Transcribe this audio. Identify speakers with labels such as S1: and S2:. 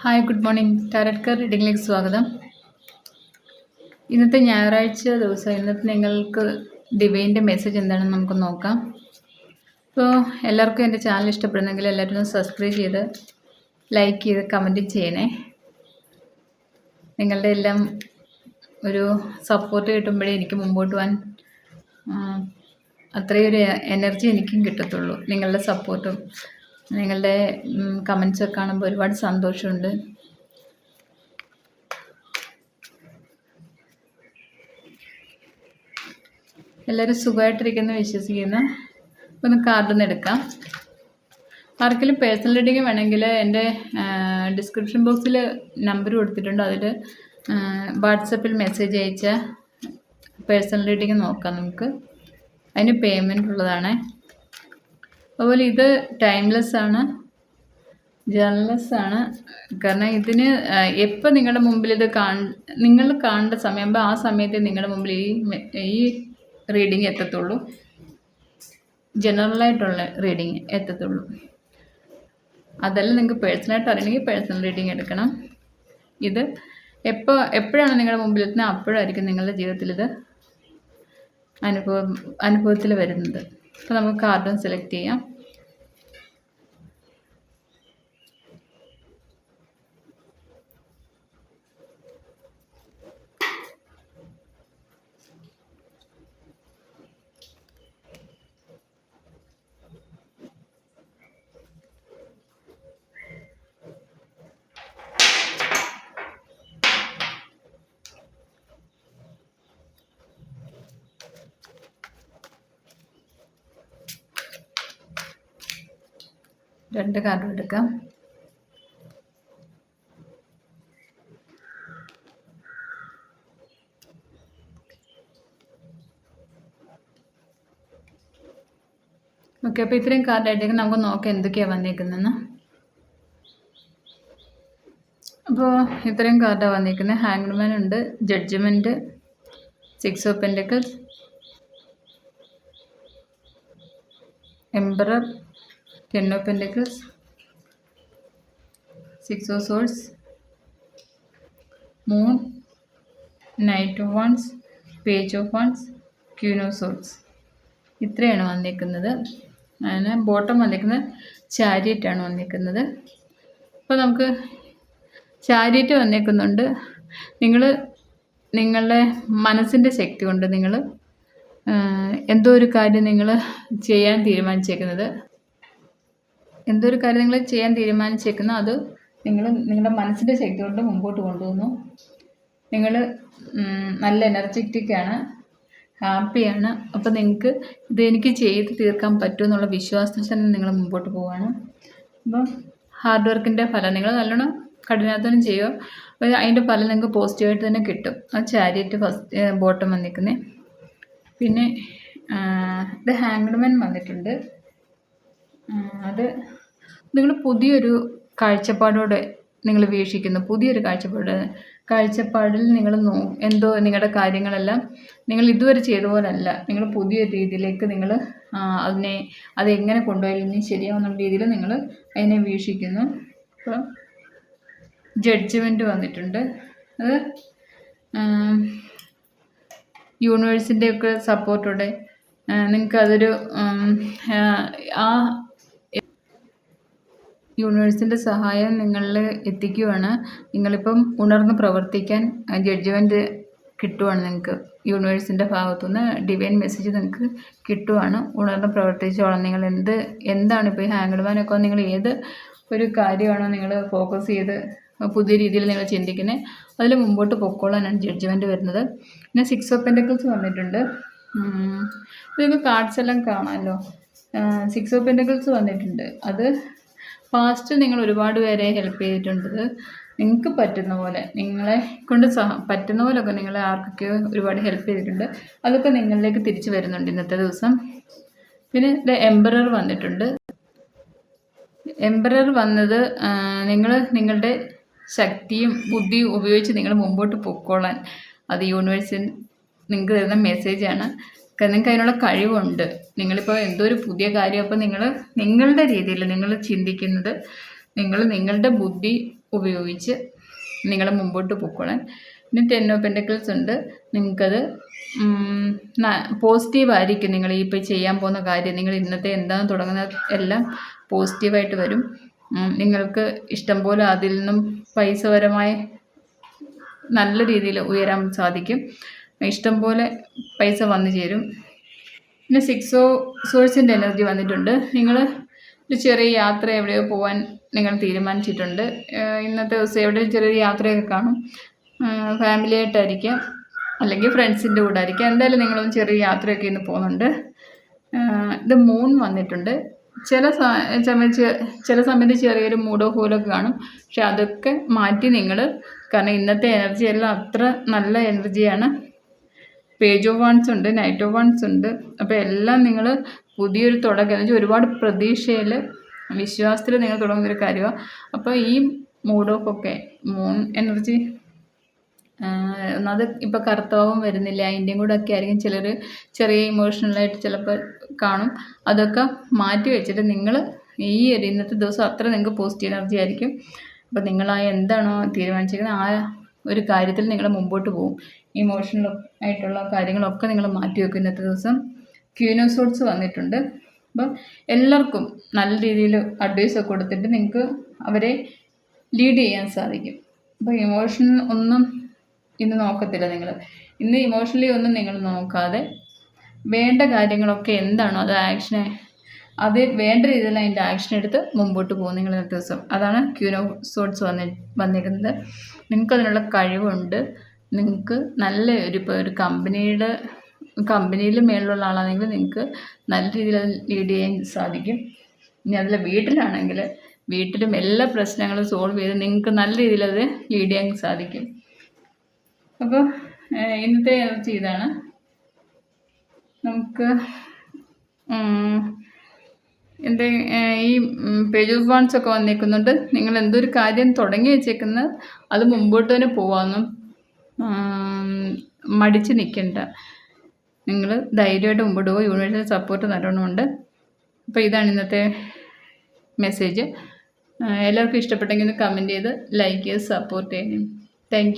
S1: Hi good morning. ടാരറ്റ്കർ റീഡിങ്ങിലേക്ക് സ്വാഗതം. ഇന്നത്തെ ഞായറാഴ്ച ദിവസം ഇന്നത്തെ നിങ്ങൾക്ക് ഡിവൈന്റെ മെസ്സേജ് എന്താണെന്ന് നമുക്ക് നോക്കാം. അപ്പോൾ എല്ലാവർക്കും എന്റെ ചാനൽ ഇഷ്ടപ്പെടുന്നെങ്കിൽ എല്ലാവരും സബ്സ്ക്രൈബ് ചെയ്ത് ലൈക്ക് ചെയ്ത് കമന്റ് ചെയ്യണേ. നിങ്ങളുടെ എല്ലാം ഒരു സപ്പോർട്ട് കിട്ടുമ്പോഴേ എനിക്ക് മുമ്പോട്ട് പോകാൻ അത്രയൊരു എനർജി എനിക്കും കിട്ടത്തുള്ളൂ. നിങ്ങളുടെ സപ്പോർട്ടും നിങ്ങളുടെ കമൻസൊക്കെ കാണുമ്പോൾ ഒരുപാട് സന്തോഷമുണ്ട്. എല്ലാവരും സുഖമായിട്ടിരിക്കുന്നു വിശ്വസിക്കുന്നു. ഒന്ന് കാർഡിൽ നിന്ന് എടുക്കാം. ആർക്കെങ്കിലും പേഴ്സണൽ റീഡിങ് വേണമെങ്കിൽ എന്റെ ഡിസ്ക്രിപ്ഷൻ ബോക്സിൽ നമ്പർ കൊടുത്തിട്ടുണ്ട്. അതിൽ വാട്സപ്പിൽ മെസ്സേജ് അയച്ച പേഴ്സണൽ റീഡിങ് നോക്കാം നമുക്ക്. അതിന് പേയ്മെന്റ് ഉള്ളതാണ്. അതുപോലെ ഇത് ടൈംലെസ് ആണ്. ജേർണലെസ് ആണ്. കാരണം ഇതിന് എപ്പോൾ നിങ്ങളുടെ മുമ്പിൽ ഇത് കാ നിങ്ങൾ കാണേണ്ട സമയമാകുമ്പോൾ ആ സമയത്ത് നിങ്ങളുടെ മുമ്പിൽ ഈ ഈ റീഡിങ് എത്തത്തുള്ളൂ. ജനറലായിട്ടുള്ള റീഡിങ് എത്തത്തുള്ളൂ. അതല്ല നിങ്ങൾക്ക് പേഴ്സണലായിട്ട് അറിയണമെങ്കിൽ പേഴ്സണൽ റീഡിങ് എടുക്കണം. ഇത് എപ്പോൾ എപ്പോഴാണ് നിങ്ങളുടെ മുമ്പിൽ എത്തുന്നത്? അപ്പോഴായിരിക്കും നിങ്ങളുടെ ജീവിതത്തിൽ ഇത് അനുഭവം അനുഭവത്തിൽ വരുന്നത്. അപ്പോൾ നമുക്ക് കാർഡും സെലക്ട് ചെയ്യാം. രണ്ട് കാർഡും എടുക്കാം. ഓക്കെ അപ്പോൾ ഇത്രയും കാർഡായിട്ടേക്ക് നമുക്ക് നോക്കാം എന്തൊക്കെയാണ് വന്നേക്കുന്നതെന്ന്. അപ്പോൾ ഇത്രയും കാർഡാണ് വന്നിരിക്കുന്നത് ഹാങ്ഡ്മാൻ ഉണ്ട് judgement six of pentacles emperor ten of pentacles. Six of swords. Moon. Knight of wands page of wands queen of souls ഇത്രയാണ് വന്നിരിക്കുന്നത്. അതിന് ബോട്ടം വന്നിരിക്കുന്നത്. ചാരിയറ്റാണ് വന്നിരിക്കുന്നത്. അപ്പോൾ നമുക്ക് ചാരിയറ്റ് വന്നിരിക്കുന്നുണ്ട്. നിങ്ങൾ നിങ്ങളുടെ മനസ്സിന്റെ ശക്തി കൊണ്ട് നിങ്ങൾ എന്തോ ഒരു കാര്യം നിങ്ങൾ ചെയ്യാൻ തീരുമാനിച്ചേക്കുന്നത്. എന്തോ ഒരു കാര്യം നിങ്ങൾ ചെയ്യാൻ തീരുമാനിച്ചേക്കുന്നോ അത് നിങ്ങൾ നിങ്ങളുടെ മനസ്സിന്റെ ശക്തി കൊണ്ട് മുമ്പോട്ട് കൊണ്ടുപോകുന്നു നിങ്ങൾ നല്ല എനർജറ്റിക് ആണ് ഹാപ്പിയാണ് അപ്പോൾ നിങ്ങൾക്ക് ഇത് എനിക്ക് ചെയ്ത് തീർക്കാൻ പറ്റുമെന്നുള്ള വിശ്വാസത്തിൽ തന്നെ നിങ്ങൾ മുമ്പോട്ട് പോവുകയാണ്. അപ്പം ഹാർഡ് വർക്കിന്റെ ഫലം നിങ്ങൾ നല്ലോണം കഠിനാധ്വാനം ചെയ്യുക. അതിന്റെ ഫലം നിങ്ങൾക്ക് പോസിറ്റീവായിട്ട് തന്നെ കിട്ടും. ആ ചാരിയറ്റ് ഫസ്റ്റ് ബോട്ടം വന്നിരിക്കുന്നത് പിന്നെ ഇത് ഹാങ്ഡ്മാൻ വന്നിട്ടുണ്ട്. അത് നിങ്ങൾ പുതിയൊരു കാഴ്ചപ്പാടോടെ നിങ്ങൾ വീക്ഷിക്കുന്നു. പുതിയൊരു കാഴ്ചപ്പാട് കാഴ്ചപ്പാടിൽ നിങ്ങൾ നോ എന്തോ നിങ്ങളുടെ കാര്യങ്ങളെല്ലാം നിങ്ങൾ ഇതുവരെ ചെയ്ത പോലല്ല നിങ്ങൾ പുതിയ രീതിയിലേക്ക് നിങ്ങൾ അതിനെ അതെങ്ങനെ കൊണ്ടുപോയാലും ഇനി ശരിയാവുന്ന രീതിയിൽ നിങ്ങൾ അതിനെ വീക്ഷിക്കുന്നു. അപ്പോൾ ജഡ്ജ്മെന്റ് വന്നിട്ടുണ്ട്. അത് യൂണിവേഴ്സിന്റെയൊക്കെ സപ്പോർട്ടോടെ നിങ്ങൾക്ക് അതൊരു ആ യൂണിവേഴ്സിന്റെ സഹായം നിങ്ങളിൽ എത്തിക്കുവാണ്. നിങ്ങളിപ്പം ഉണർന്ന് പ്രവർത്തിക്കാൻ ജഡ്ജ്മെന്റ് കിട്ടുവാണ് നിങ്ങൾക്ക് യൂണിവേഴ്സിന്റെ ഭാഗത്തുനിന്ന് ഡിവൈൻ മെസ്സേജ് നിങ്ങൾക്ക് കിട്ടുവാണ്. ഉണർന്ന് പ്രവർത്തിച്ചോളാം. നിങ്ങൾ എന്ത് എന്താണ് ഇപ്പോൾ ഈ ഹാങ്കിൾമാനൊക്കെ നിങ്ങൾ ഏത് ഒരു കാര്യമാണോ നിങ്ങൾ ഫോക്കസ് ചെയ്ത് പുതിയ രീതിയിൽ നിങ്ങൾ ചിന്തിക്കുന്നത് അതിൽ മുമ്പോട്ട് പൊക്കോളാനാണ് ജഡ്ജ്മെന്റ് വരുന്നത്. പിന്നെ സിക്സ് ഓഫ് പെന്റക്കിൾസ് വന്നിട്ടുണ്ട്. നിങ്ങൾക്ക് കാർഡ്സ് എല്ലാം കാണാമല്ലോ. സിക്സ് ഓഫ് പെന്റക്കിൾസ് വന്നിട്ടുണ്ട്. അത് പാസ്റ്റ് നിങ്ങൾ ഒരുപാട് പേരെ ഹെൽപ്പ് ചെയ്തിട്ടുണ്ട്. നിങ്ങൾക്ക് പറ്റുന്ന പോലെ നിങ്ങളെ കൊണ്ട് സഹ പറ്റുന്ന പോലെയൊക്കെ നിങ്ങളെ ആർക്കൊക്കെ ഒരുപാട് ഹെൽപ്പ് ചെയ്തിട്ടുണ്ട്. അതൊക്കെ നിങ്ങളിലേക്ക് തിരിച്ചു വരുന്നുണ്ട് ഇന്നത്തെ ദിവസം. പിന്നെ ദ എംബറർ വന്നിട്ടുണ്ട്. എംബറർ വന്നത് നിങ്ങൾ നിങ്ങളുടെ ശക്തിയും ബുദ്ധിയും ഉപയോഗിച്ച് നിങ്ങൾ മുമ്പോട്ട് പൊക്കോളാൻ. അത് യൂണിവേഴ്സിൽ നിങ്ങൾക്ക് തരുന്ന മെസ്സേജാണ് നിങ്ങൾക്ക് അതിനുള്ള കഴിവുണ്ട്. നിങ്ങളിപ്പോൾ എന്തോ ഒരു പുതിയ കാര്യം അപ്പോൾ നിങ്ങൾ നിങ്ങളുടെ രീതിയിൽ നിങ്ങൾ ചിന്തിക്കുന്നത് നിങ്ങൾ നിങ്ങളുടെ ബുദ്ധി ഉപയോഗിച്ച് നിങ്ങൾ മുമ്പോട്ട് പൊക്കോളാൻ. പിന്നെ ടെൻ ഓഫ് പെൻഡക്കിൾസ് ഉണ്ട്. നിങ്ങൾക്കത് പോസിറ്റീവായിരിക്കും നിങ്ങൾ ഇപ്പോൾ ചെയ്യാൻ പോകുന്ന കാര്യം. നിങ്ങൾ ഇന്നത്തെ എന്താണ് തുടങ്ങുന്ന എല്ലാം പോസിറ്റീവായിട്ട് വരും. നിങ്ങൾക്ക് ഇഷ്ടം പോലെ അതിൽ നിന്നും പൈസപരമായ നല്ല രീതിയിൽ ഉയരാൻ സാധിക്കും. ഇഷ്ടം പോലെ പൈസ വന്നു ചേരും. പിന്നെ സിക്സ് സോഴ്സിന്റെ എനർജി വന്നിട്ടുണ്ട്. നിങ്ങൾ ഒരു ചെറിയ യാത്ര എവിടെയോ പോകാൻ നിങ്ങൾ തീരുമാനിച്ചിട്ടുണ്ട്. ഇന്നത്തെ ദിവസം എവിടെ ചെറിയൊരു യാത്രയൊക്കെ കാണും. ഫാമിലി ആയിട്ടായിരിക്കാം. അല്ലെങ്കിൽ ഫ്രണ്ട്സിന്റെ കൂടെ ആയിരിക്കാം. എന്തായാലും നിങ്ങളൊന്ന് ചെറിയ യാത്രയൊക്കെ ഇന്ന് പോകുന്നുണ്ട്. ഇത് മൂൺ വന്നിട്ടുണ്ട്. ചില സമയത്ത് ചില സമയത്ത് ചെറിയൊരു മൂഡോ ഹോലൊക്കെ കാണും. പക്ഷെ അതൊക്കെ മാറ്റി നിങ്ങൾ കാരണം ഇന്നത്തെ എനർജി എല്ലാം അത്ര നല്ല എനർജിയാണ് പേജ് ഓഫ് വൺസ് ഉണ്ട് നൈറ്റ് ഓഫ് വൺസ് ഉണ്ട്. അപ്പോൾ എല്ലാം നിങ്ങൾ പുതിയൊരു തുടക്കം എന്ന് വെച്ചാൽ ഒരുപാട് പ്രതീക്ഷയിൽ വിശ്വാസത്തിൽ നിങ്ങൾ തുടങ്ങുന്ന ഒരു കാര്യമാണ് അപ്പോൾ ഈ മൂഡ് ഓഫ് ഒക്കെ മൂൺ എനർജി ഒന്നത് ഇപ്പോൾ കർത്താവും വരുന്നില്ല അതിന്റെയും കൂടെ ഒക്കെ ആയിരിക്കും ചിലർ ചെറിയ ഇമോഷണലായിട്ട് ചിലപ്പോൾ കാണും. അതൊക്കെ മാറ്റി വെച്ചിട്ട് നിങ്ങൾ ഈ ഒരു ഇന്നത്തെ ദിവസം അത്ര നിങ്ങൾക്ക് പോസിറ്റീവ് എനർജി ആയിരിക്കും. അപ്പോൾ നിങ്ങളായ എന്താണോ തീരുമാനിച്ചിരിക്കുന്നത് ആ ഒരു കാര്യത്തിൽ നിങ്ങൾ മുമ്പോട്ട് പോകും ഇമോഷണൽ ആയിട്ടുള്ള കാര്യങ്ങളൊക്കെ നിങ്ങൾ മാറ്റി വെക്കും. ഇന്നത്തെ ദിവസം ക്യൂനോസോട്സ് വന്നിട്ടുണ്ട്. അപ്പം എല്ലാവർക്കും നല്ല രീതിയിൽ അഡ്വൈസൊക്കെ കൊടുത്തിട്ട് നിങ്ങൾക്ക് അവരെ ലീഡ് ചെയ്യാൻ സാധിക്കും. അപ്പോൾ ഇമോഷൻ ഒന്നും ഇന്ന് നോക്കത്തില്ല നിങ്ങൾ ഇന്ന് ഇമോഷണലി ഒന്നും നിങ്ങൾ നോക്കാതെ വേണ്ട കാര്യങ്ങളൊക്കെ എന്താണോ അത് ആക്ഷനെ അത് വേണ്ട രീതിയിൽ അതിന്റെ ആക്ഷൻ എടുത്ത് മുമ്പോട്ട് പോകും നിങ്ങൾ ഇന്നത്തെ ദിവസം. അതാണ് ക്യൂനോ സോട്സ് വന്നി വന്നിരിക്കുന്നത്. നിങ്ങൾക്ക് അതിനുള്ള കഴിവുണ്ട്. നിങ്ങൾക്ക് നല്ല ഒരു ഇപ്പോൾ ഒരു കമ്പനിയുടെ കമ്പനിയിൽ മേളിലുള്ള ആളാണെങ്കിൽ നിങ്ങൾക്ക് നല്ല രീതിയിൽ അത് ലീഡ് ചെയ്യാൻ സാധിക്കും. ഇനി അതിൽ വീട്ടിലാണെങ്കിൽ വീട്ടിലും എല്ലാ പ്രശ്നങ്ങളും സോൾവ് ചെയ്ത് നിങ്ങൾക്ക് നല്ല രീതിയിൽ അത് ലീഡ് ചെയ്യാൻ സാധിക്കും. അപ്പോൾ ഇന്നത്തെ ചെയ്താണ്. നമുക്ക് എന്റെ ഈ പേജ് ഓഫ് ഒക്കെ വന്നേക്കുന്നുണ്ട് നിങ്ങൾ എന്തൊരു കാര്യം തുടങ്ങി വെച്ചേക്കുന്നത് അത് മുമ്പോട്ട് തന്നെ പോവാമെന്നും മടിച്ച് നിൽക്കണ്ട നിങ്ങൾ ധൈര്യമായിട്ട് മുമ്പോട്ട് പോകും യൂണിവേഴ്സൽ സപ്പോർട്ട് നല്ലോണമുണ്ട്. അപ്പോൾ ഇതാണ് ഇന്നത്തെ മെസ്സേജ് എല്ലാവർക്കും ഇഷ്ടപ്പെട്ടെങ്കിൽ ഒന്ന് കമന്റ് ചെയ്ത് ലൈക്ക് ചെയ്ത് സപ്പോർട്ട് ചെയ്യണം താങ്ക്